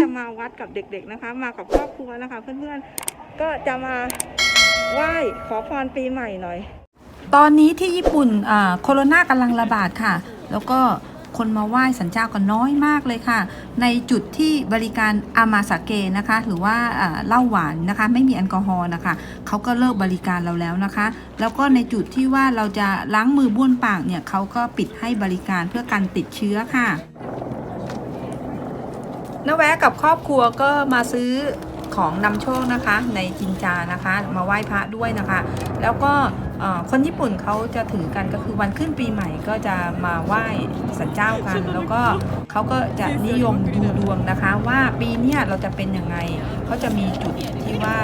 จะมาวัดกับเด็กๆนะคะ มากับครอบครัวนะคะ เพื่อนๆก็จะมาไหว้ขอพรปีใหม่หน่อย ตอนนี้ที่ญี่ปุ่นอ่าโคโรนากำลังระบาดค่ะ แล้วก็คนมาไหว้สันเจ้ากันน้อยมากเลยค่ะ ในจุดที่บริการอามาสาเกนะคะ หรือว่าอ่าเหล้าหวานนะคะ ไม่มีแอลกอฮอล์นะคะเขาก็เลิกบริการเราแล้วนะคะ แล้วก็ในจุดที่ว่าเราจะล้างมือบ้วนปากเนี่ยเขาก็ปิดให้บริการเพื่อการติดเชื้อค่ะ นแวะกับครอบครัวก็มาซื้อ ของนำโชคนะคะ ในจินจานะคะ มาไหว้พระด้วยนะคะ แล้วก็เอ่อคนญี่ปุ่นเขาจะถือกันก็คือวันขึ้นปีใหม่ก็จะมาไหว้สันเจ้ากัน แล้วก็เขาก็จะนิยมดูดวงนะคะ ว่าปีเนี้ยเราจะเป็นยังไงเขาจะมีจุดที่ว่า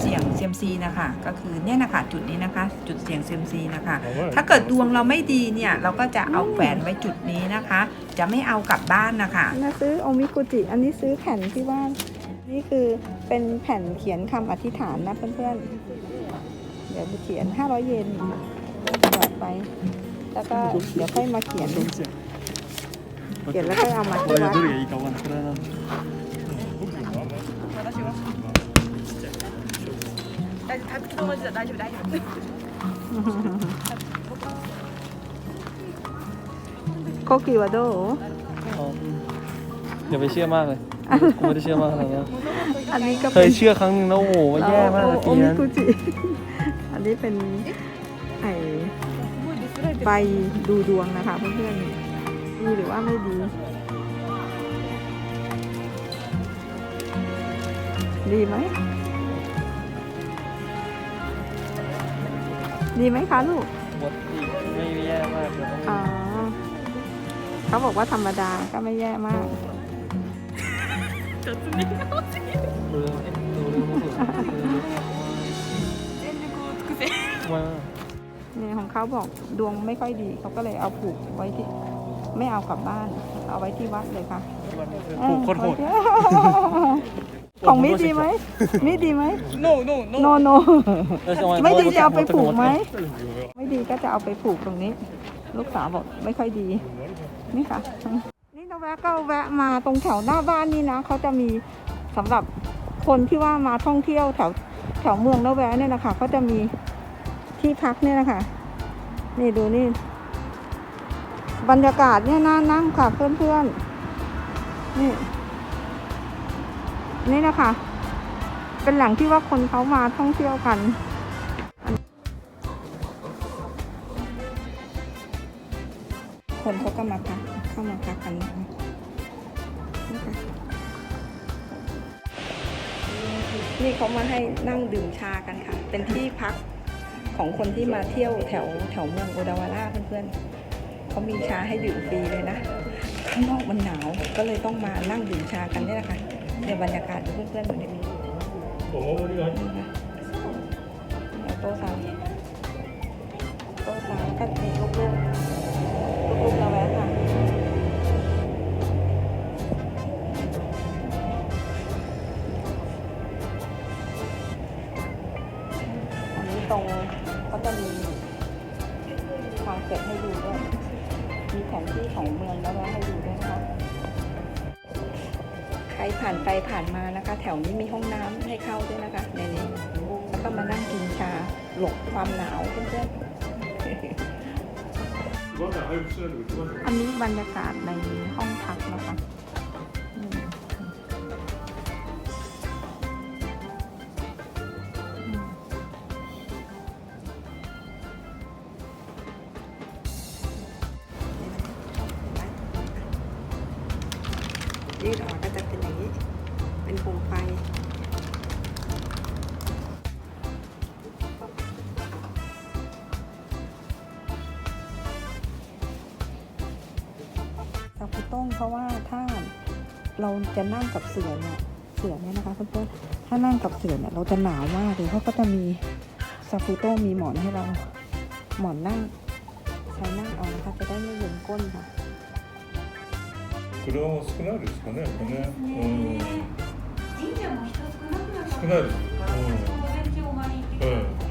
เสี่ยงเซียมซีนะคะ ก็คือเนี่ยนะคะจุดนี้นะคะ จุดเสี่ยงเซียมซีนะคะ ถ้าเกิดดวงเราไม่ดีเนี่ยเราก็จะเอาแขวนไว้จุดนี้นะคะ จะไม่เอากลับบ้านนะคะนะซื้อโอมิกุจิอันนี้ซื้อแผ่นที่บ้าน นี่คือเป็นแผ่นเขียนคำอธิษฐานนะเพื่อนๆ เดี๋ยวไปเขียน 500 เยนหยอดไป แล้วก็เดี๋ยวค่อยมาเขียน เขียนแล้วก็เอามาที่วัดโคกิวาโด อ๋ออย่าไปเชื่อมากเลยกูไม่ได้เชื่อมากขนาดนั้นอันนี้ก็เคเป็ยนเชื่อครั้งหนึงแล้วโอ้โหแย่มากเลยโอปีมินั้นกุจิ อันนี้เป็นไอใบดูดวงนะคะเพื่อนๆดีหรือว่าไม่ดี ดีไหม ดีไหมคะลูกหมดอีกไม่แย่มากเลยอ๋อเขาบอกว่าธรรมดาก็ไม่แย่มากดู เรื่องดูเรื่องมาเนี่ยของเขาบอกดวงไม่ค่อยดีเขาก็เลยเอาผูกไว้ที่ ไม่เอากลับบ้าน เอาไว้ที่วัดเลยค่ะผูกโคตรโหดเออของมิดีไหมมิดีไหม no no โนโนแล้วจะาไม่ดีจะเอาไปผูกไหม ไม่ดีก็จะเอาไปผูกตรงนี้ ลูกสาวบอกไม่ค่อยดี นี่ค่ะนี่เรา แวะก็แวะมาตรงแถวหน้าบ้านนี่นะเขาจะมีสำหรับคนที่ว่ามาท่องเที่ยวแถวแถวเมืองละแวะเนี่ยนะคะเขาจะมีที่พักเนี่ยนะคะนี่ดูนี่ บรรยากาศเนี่ยน่านั่งค่ะเพื่อนๆนี่นี่นะคะ เป็นแหล่งที่ว่าคนเขามาท่องเที่ยวกันคนเขาก็มาพักามาพักกันนะคะนี่ค่ะนี่เขามาให้นั่งดื่มชากันค่ะ เป็นที่พักของคนที่มาเที่ยวแถวแถวเมืองโอดาวาร่าเพื่อนๆเขามีชาให้ดื่มฟรีเลยนะ ข้างนอกมันหนาวก็เลยต้องมานั่งดื่มชากันนี่แหละค่ะในบรรยากาศดูเพื่อนๆเหมือนนี้นะคะเอาโต๊ะสาม ตรงเขาจะมีทางเก็บให้ดูด้วย มีแผนที่ของเมืองแล้วแวะให้ดูด้วยนะคะใครผ่านไปผ่านมานะคะ แถวนี้มีห้องน้ำให้เข้าด้วยนะคะในนี้แล้วก็มานั่งกินชาหลบความหนาวเพื่อนๆอันนี้บรรยากาศในห้องพักนะคะ ยืดออกก็จะเป็นอย่างนี้ เป็นโคมไฟซากุต้งเพราะว่าถ้าเราจะนั่งกับเสือเนี่ยเสือเนี่ยนะคะเพื่อนๆถ้านั่งกับเสือเนี่ยเราจะหนาวมากเลยเขาก็จะมีซากุต้งมีหมอนให้เราหมอนนั่งใช้นั่งเอานะคะจะได้ไม่เย็นก้นค่ะ 車も少ないですかね、やっぱね。うん。神社も人少なくなります少ないです。午前中お参り行ってうん。うん。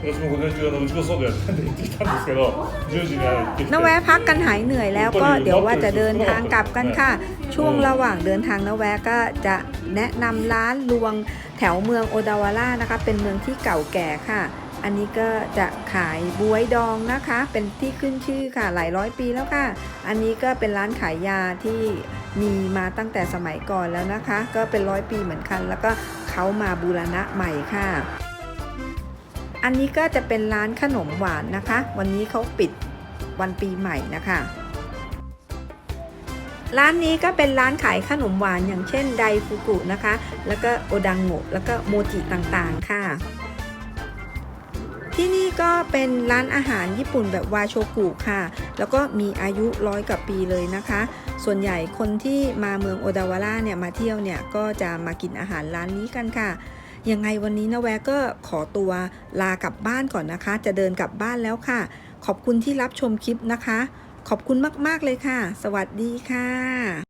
で 私も午前中あのうちの外やったんで行ってきたんですけど10時には行ってきて นแวะพักกันหายเหนื่อยแล้วก็เดี๋ยวว่าจะเดินทางกลับกันค่ะ ช่วงระหว่างเดินทางนแวะก็จะแนะนำร้านลวงแถวเมืองโอดาวาร่านะคะ เป็นเมืองที่เก่าแก่ค่ะ อันนี้ก็จะขายบวยดองนะคะ เป็นที่ขึ้นชื่อค่ะหลายร้อยปีแล้วค่ะ อันนี้ก็เป็นร้านขายยาที่มีมาตั้งแต่สมัยก่อนแล้วนะคะ ก็เป็นร้อยปีเหมือนกัน แล้วก็เขามาบูรณะใหม่ค่ะ อันนี้ก็จะเป็นร้านขนมหวานนะคะ วันนี้เขาปิดวันปีใหม่นะคะร้านนี้ก็เป็นร้านขายขนมหวานอย่างเช่นไดฟูกุนะคะ แล้วก็โอดังโงะแล้วก็โมจิต่างๆค่ะ ที่นี่ก็เป็นร้านอาหารญี่ปุ่นแบบวาโชกุค่ะ แล้วก็มีอายุร้อยกว่าปีเลยนะคะ ส่วนใหญ่คนที่มาเมืองโอดาวาร่าเนี่ยมาเที่ยวเนี่ยก็จะมากินอาหารร้านนี้กันค่ะ ยังไงวันนี้นะแวก็ขอตัวลากลับบ้านก่อนนะคะ จะเดินกลับบ้านแล้วค่ะ ขอบคุณที่รับชมคลิปนะคะ ขอบคุณมากๆเลยค่ะ สวัสดีค่ะ